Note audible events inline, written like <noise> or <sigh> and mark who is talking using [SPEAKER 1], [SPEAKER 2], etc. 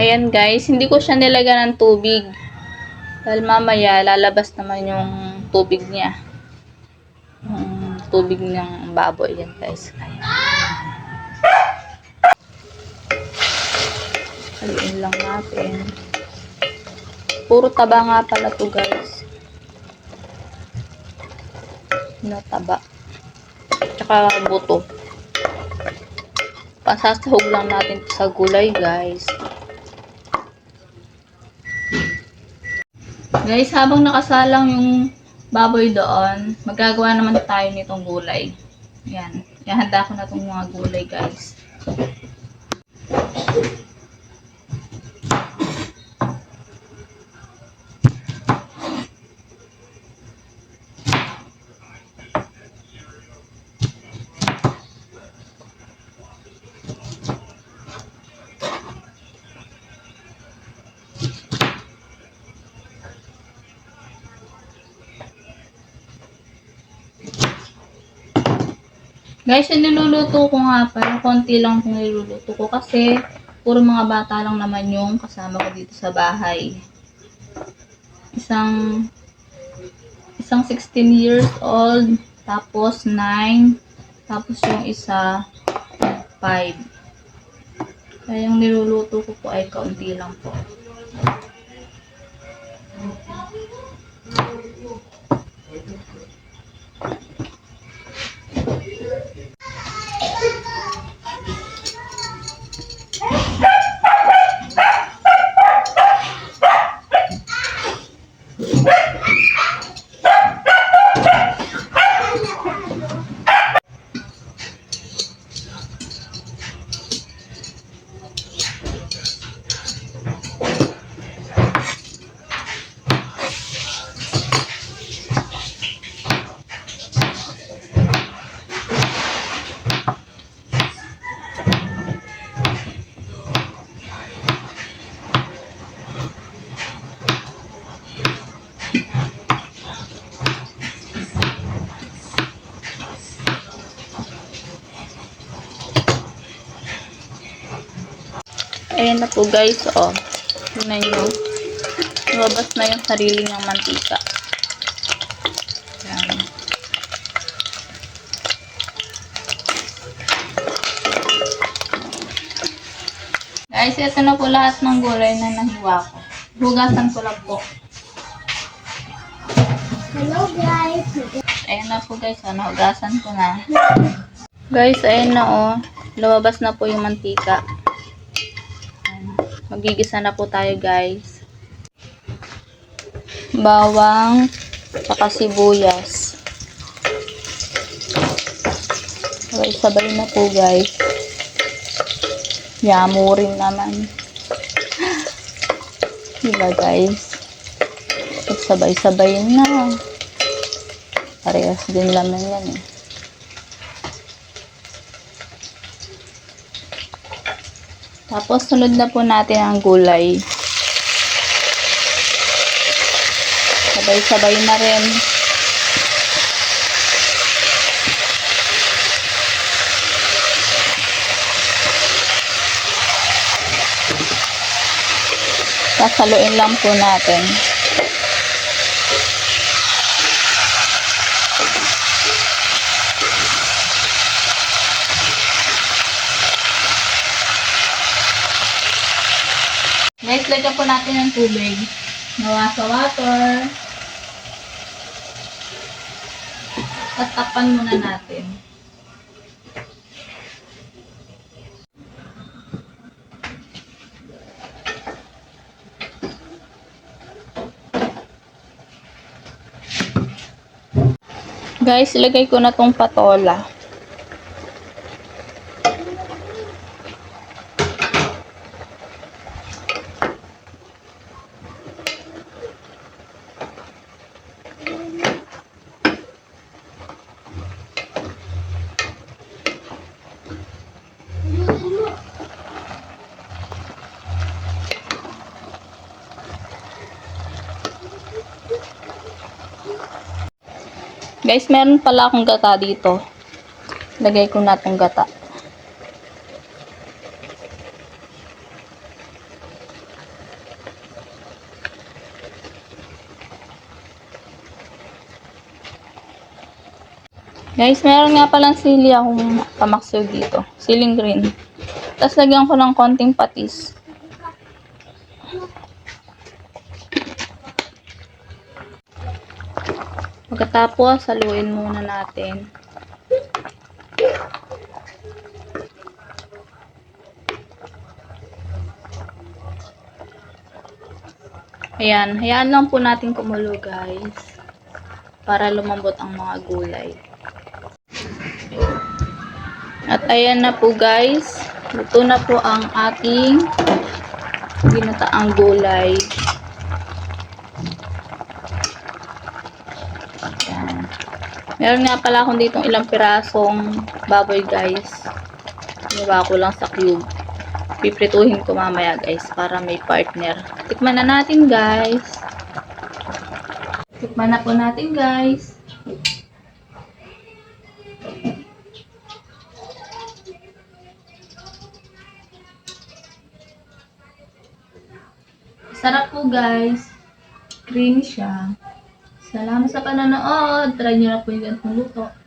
[SPEAKER 1] Ayan guys, hindi ko siya nilagyan ng tubig. Dahil mamaya lalabas naman yung tubig niya. Yung tubig ng baboy yan guys. Ayan. Haluin lang natin. Puro taba nga pala to guys. Na taba. Tsaka buto. Pasasahog lang natin sa gulay guys. Guys, habang nakasalang yung baboy doon, magagawa naman tayo nitong gulay. Yan. Ihanda ko na itong mga gulay, guys. Guys, yung niluluto ko nga pala, konti lang itong niluluto ko kasi puro mga bata lang naman yung kasama ko dito sa bahay. Isang isang 16 years old, tapos 9, tapos yung isa 5. Kaya yung niluluto ko po ay kaunti lang po. Ayan na po guys, oh. Tingnan nyo. Lumabas na yung sarili ng mantika. Ayan. Guys, ito na po lahat ng gulay na nahiwa ko. Hugasan ko lang po.
[SPEAKER 2] Hello guys!
[SPEAKER 1] Ayan na po guys, oh, nahugasan ko na. Guys, ayan na oh. Lumabas na po yung mantika. Magigisa na po tayo guys. Bawang, saka sibuyas. Okay, sabay na po guys. Yamo rin naman. <gasps> Diba guys? Sabay-sabay na. Parehas din laman yan eh. Tapos sunod na po natin ang gulay. Sabay-sabay na rin. Sasaluin lang po natin. Guys, lagyan po natin ng tubig. Nawa sa water. At takpan muna natin. Guys, ilagay ko na tong patola. Guys, meron pala akong gata dito. Lagay ko na tong gata. Guys, meron nga palang sili akong pamaksaw dito. Siling green. Tapos lagyan ko ng konting patis. Pagkatapos, haluin muna natin. Ayan, hayaan lang po natin kumulo guys. Para lumambot ang mga gulay. At ayan na po guys. Luto na po ang ating ginataang gulay. Meron nga pala akong ditong ilang pirasong baboy guys. Ginawa ko lang sa cube. Piprituhin ko mamaya guys para may partner. Tikman na natin guys. Tikman na po natin guys. Sarap po guys. Creamy siya. Salamat sa panonood. Try nyo na po yung ganitong luto.